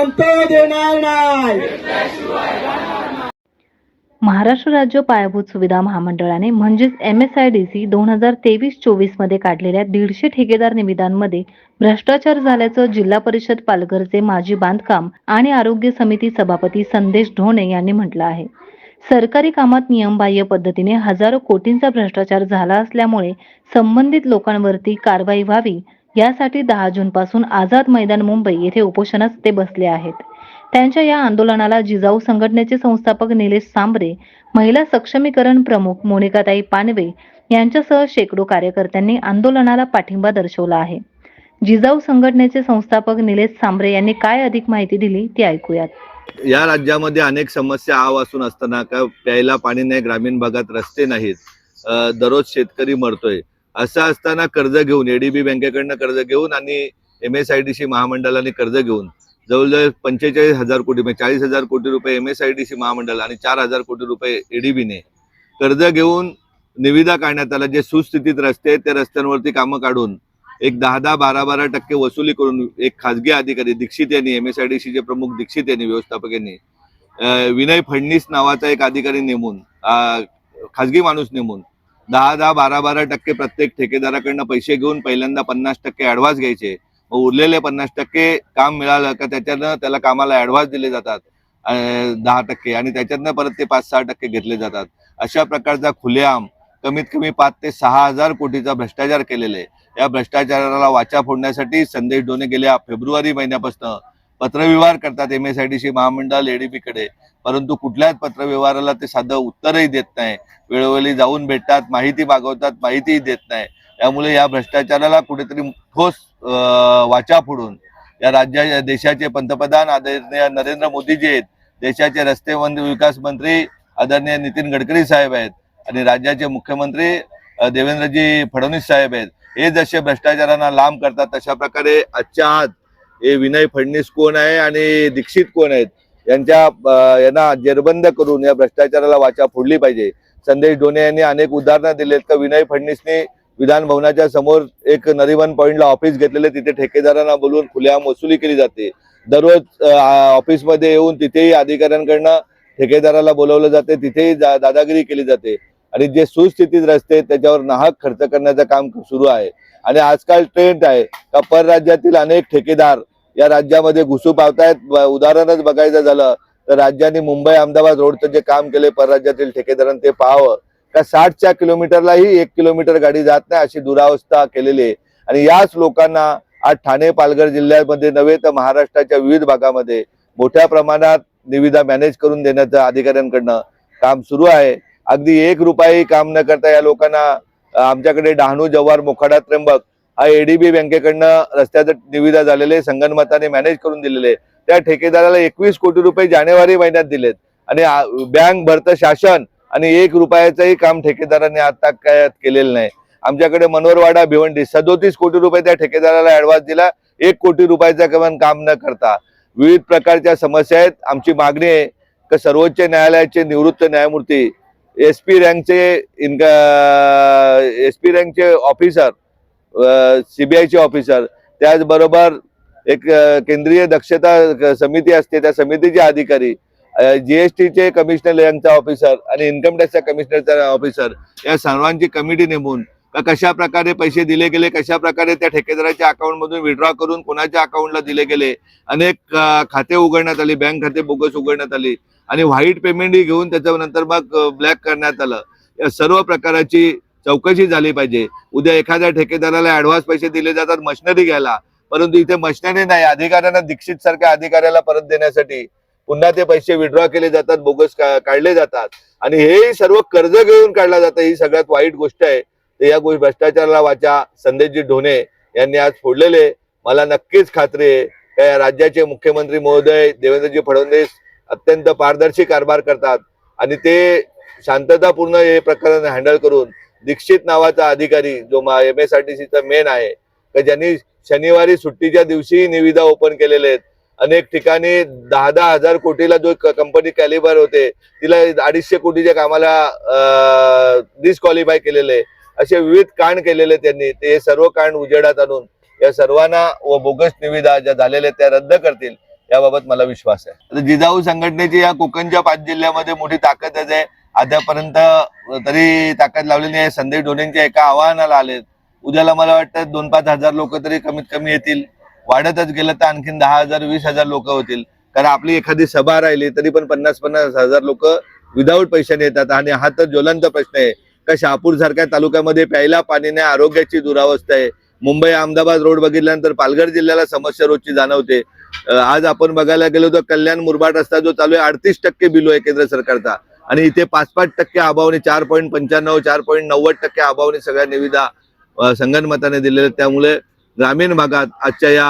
श्रीमंत देणार नाही. महाराष्ट्र राज्य पायाभूत सुविधा महामंडळाने म्हणजेच M S I D C दोन हजार तेवीस चोवीसमध्ये काढलेल्या दीडशे ठेकेदार निविदांमध्ये भ्रष्टाचार झाल्याचं जिल्हा परिषद पालघरचे माजी बांधकाम आणि आरोग्य समिती सभापती संदेश ढोणे यांनी म्हटलं आहे. सरकारी कामात नियमबाह्य पद्धतीने हजारो कोटींचा भ्रष्टाचार झाला असल्यामुळे संबंधित लोकांवरती कारवाई व्हावी यासाठी दहा जून पासून आझाद मैदान मुंबई येथे उपोषणास ते बसले आहेत. त्यांच्या या आंदोलनाला जिजाऊ संघटनेचे संस्थापक निलेश सांबरे महिला सक्षमीकरण प्रमुख मोनिकाताई पानवे यांच्यासह शेकडो कार्यकर्त्यांनी आंदोलनाला पाठिंबा दर्शवला आहे. जिजाऊ संघटनेचे संस्थापक निलेश सांबरे यांनी काय अधिक माहिती दिली ती ऐकूयात. या राज्यामध्ये अनेक समस्या आव असून असताना का प्यायला पाणी नाही ग्रामीण भागात रस्ते नाहीत दररोज शेतकरी मरतोय. असं असताना कर्ज घेऊन एडीबी बँकेकडनं कर्ज घेऊन आणि M S I D C महामंडळाने कर्ज घेऊन जवळजवळ पंचेचाळीस हजार कोटी म्हणजे चाळीस हजार कोटी रुपये M S I D C महामंडळ आणि चार हजार कोटी रुपये एडीबीने कर्ज घेऊन निविदा काढण्यात आला. जे सुस्थितीत रस्ते आहेत त्या रस्त्यांवरती कामं काढून एक दहा दहा बारा बारा टक्के वसुली करून एक खाजगी अधिकारी दीक्षित यांनी एम एस आय डी सीचे प्रमुख दीक्षित यांनी व्यवस्थापक यांनी विनय फडणीस नावाचा एक अधिकारी नेमून खाजगी माणूस नेमून दहा दहा बारा बारा टक्के प्रत्येक ठेकेदाराकडनं पैसे घेऊन पहिल्यांदा पन्नास टक्के ऍडव्हान्स घ्यायचे. मग उरलेले पन्नास टक्के काम मिळालं का त्याच्यानं त्याला कामाला ऍडव्हान्स दिले जातात. दहा टक्के आणि त्याच्यातनं परत ते पाच सहा टक्के घेतले जातात. अशा प्रकारचा खुलेआम कमीत कमी पाच ते सहा हजार कोटीचा भ्रष्टाचार केलेले आहे. या भ्रष्टाचाराला वाचा फोडण्यासाठी संदेश डोने गेल्या फेब्रुवारी महिन्यापासून पत्रव्यवहार करतात M S I D C महामंडळ एडीपी कडे. परंतु कुठल्याच पत्रव्यवहाराला ते साधं उत्तरही देत नाही. वेळोवेळी जाऊन भेटतात माहिती मागवतात माहितीही देत नाही. त्यामुळे या भ्रष्टाचाराला कुठेतरी ठोस वाचा फोडून या राज्या देशाचे पंतप्रधान आदरणीय नरेंद्र मोदीजी आहेत. देशाचे रस्ते विकास मंत्री आदरणीय नितीन गडकरी साहेब आहेत. आणि राज्याचे मुख्यमंत्री देवेंद्रजी फडणवीस साहेब आहेत. हे जसे भ्रष्टाचारांना लांब करतात तशा प्रकारे आजच्या आज हे विनय फडणीस कोण आहे आणि दीक्षित कोण आहेत? यांच्या यांना जेरबंद करून या भ्रष्टाचाराला वाचा फोडली पाहिजे. संदेश डोने यांनी अनेक उदाहरणं दिलेत का? विनय फडणीसने विधान भवनाच्या समोर एक नरिमन पॉईंटला ऑफिस घेतलेले तिथे ठेकेदारांना बोलवून खुलेआम वसुली केली जाते. दररोज ऑफिसमध्ये येऊन तिथेही अधिकाऱ्यांकडनं ठेकेदाराला बोलवलं जाते तिथेही दादागिरी केली जाते. आणि जे सुस्थितीत रस्ते आहेत, त्याच्यावर नाहक खर्च करण्याचं काम सुरू आहे. आणि आजकाल ट्रेंड आहे का परराज्यातील अनेक ठेकेदार या राज्यामध्ये घुसू पावतायत. उदाहरणच बघायचं झालं तर राज्याने मुंबई अहमदाबाद रोडचं जे काम केले परराज्यातील ठेकेदारांनी ते पाहावं. का साठच्या किलोमीटरलाही एक किलोमीटर गाडी जात नाही अशी दुरावस्था केलेली आहे. आणि याच लोकांना आज ठाणे पालघर जिल्ह्यामध्ये नव्हे तर महाराष्ट्राच्या विविध भागामध्ये मोठ्या प्रमाणात निविदा मॅनेज करून देण्याचं अधिकाऱ्यांकडनं काम सुरू आहे. अगदी एक रुपयाही काम न करता या लोकांना आमच्याकडे डहाणू जव्हार मोखाडा त्र्यंबक हा एडीबी बँकेकडनं रस्त्याचं निविदा झालेले संगणमताने मॅनेज करून दिलेले. त्या ठेकेदाराला एकवीस कोटी रुपये जानेवारी महिन्यात दिलेत. आणि बँक भरतं शासन आणि एक रुपयाचंही काम ठेकेदारांनी आता काय केलेलं नाही. आमच्याकडे मनोरवाडा भिवंडी सदोतीस कोटी रुपये त्या ठेकेदाराला ऍडव्हान्स दिला. एक कोटी रुपयाचा केवळ काम न करता. विविध प्रकारच्या समस्या आहेत. आमची मागणी आहे की सर्वोच्च न्यायालयाचे निवृत्त न्यायमूर्ती एस पी रँकचे इनका एस पी रँकचे ऑफिसर सीबीआयचे ऑफिसर त्याचबरोबर एक केंद्रीय दक्षता समिती असते त्या समितीचे अधिकारी जीएसटीचे कमिशनर यांचा ऑफिसर आणि इन्कम टॅक्सचा कमिशनरचा ऑफिसर या सर्वांची कमिटी नेमून कशा प्रकारे पैसे दिले गेले कशा प्रकारे त्या ठेकेदाराच्या अकाउंटमधून विड्रॉ करून कोणाच्या अकाउंटला दिले गेले अनेक खाते उघडण्यात आली बँक खाते बोगस उघडण्यात आली आणि व्हाईट पेमेंटही घेऊन त्याच्यानंतर मग ब्लॅक करण्यात आलं. या सर्व प्रकाराची चौकशी झाली पाहिजे. उद्या एखाद्या ठेकेदाराला ऍडव्हान्स पैसे दिले जातात मशिनरी घ्यायला. परंतु इथे मशिनरी नाही अधिकाऱ्यांना दीक्षित सारख्या अधिकाऱ्याला परत देण्यासाठी. पुन्हा ते पैसे विड्रॉ केले जातात बोगस काढले जातात. आणि हे सर्व कर्ज घेऊन काढलं जातं ही सगळ्यात वाईट गोष्ट आहे. तर या गोष्टी भ्रष्टाचाराला वाचा संदेशजी ढोणे यांनी आज फोडलेले. मला नक्कीच खात्री आहे. या राज्याचे मुख्यमंत्री महोदय देवेंद्रजी फडणवीस अत्यंत पारदर्शी कारभार करतात. आणि ते शांततापूर्ण हे प्रकरण हँडल करून दीक्षित नावाचा अधिकारी जो एम एस आर टी सीचा मेन आहे का ज्यांनी शनिवारी सुट्टीच्या दिवशी निविदा ओपन केलेले आहेत. अनेक ठिकाणी दहा दहा हजार कोटीला जो कंपनी कॅलिबर होते तिला अडीचशे कोटीच्या कामाला डिस्क्वालिफाय केलेले असे विविध कांड केलेले त्यांनी. ते सर्व कांड उजेडात आणून या सर्वांना व बोगस निविदा ज्या झालेल्या त्या रद्द करतील. याबाबत मला विश्वास आहे. आता जिजाऊ संघटनेची या कोकणच्या पाच जिल्ह्यामध्ये मोठी ताकदच आहे. आतापर्यंत तरी ताकद लावलेली आहे. संदेश ढोलेंच्या एका आवाहनाला आले उद्याला मला वाटतं दोन पाच हजार लोक तरी कमीत कमी येतील. वाढतच गेलं तर आणखीन दहा हजार वीस हजार लोक होतील. कारण आपली एखादी सभा राहिली तरी पण पन्नास पन्नास हजार लोक विदाऊट पैशाने येतात. आणि हा तर ज्वलंत प्रश्न आहे. का शहापूर सारख्या तालुक्यामध्ये प्यायला पाणी नाही आरोग्याची दुरावस्था आहे. मुंबई अहमदाबाद रोड बघितल्यानंतर पालघर जिल्ह्याला समस्या रोजची जाणवते. आज आपण बघायला गेलो तर कल्याण मुरबाड रस्ता जो चालू आहे अडतीस टक्के बिलो आहे केंद्र सरकारचा. आणि इथे पाच पाच टक्के अभावने चार पॉईंट पंच्याण्णव चार पॉईंट नव्वद टक्के अभावने सगळ्या निविदा अं, संगणमताने दिलेल्या त्यामुळे ग्रामीण भागात आजच्या या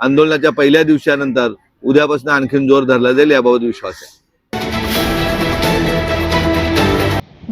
आंदोलनाच्या पहिल्या दिवसानंतर उद्यापासून आणखीन जोर धरला जाईल याबाबत विश्वास आहे.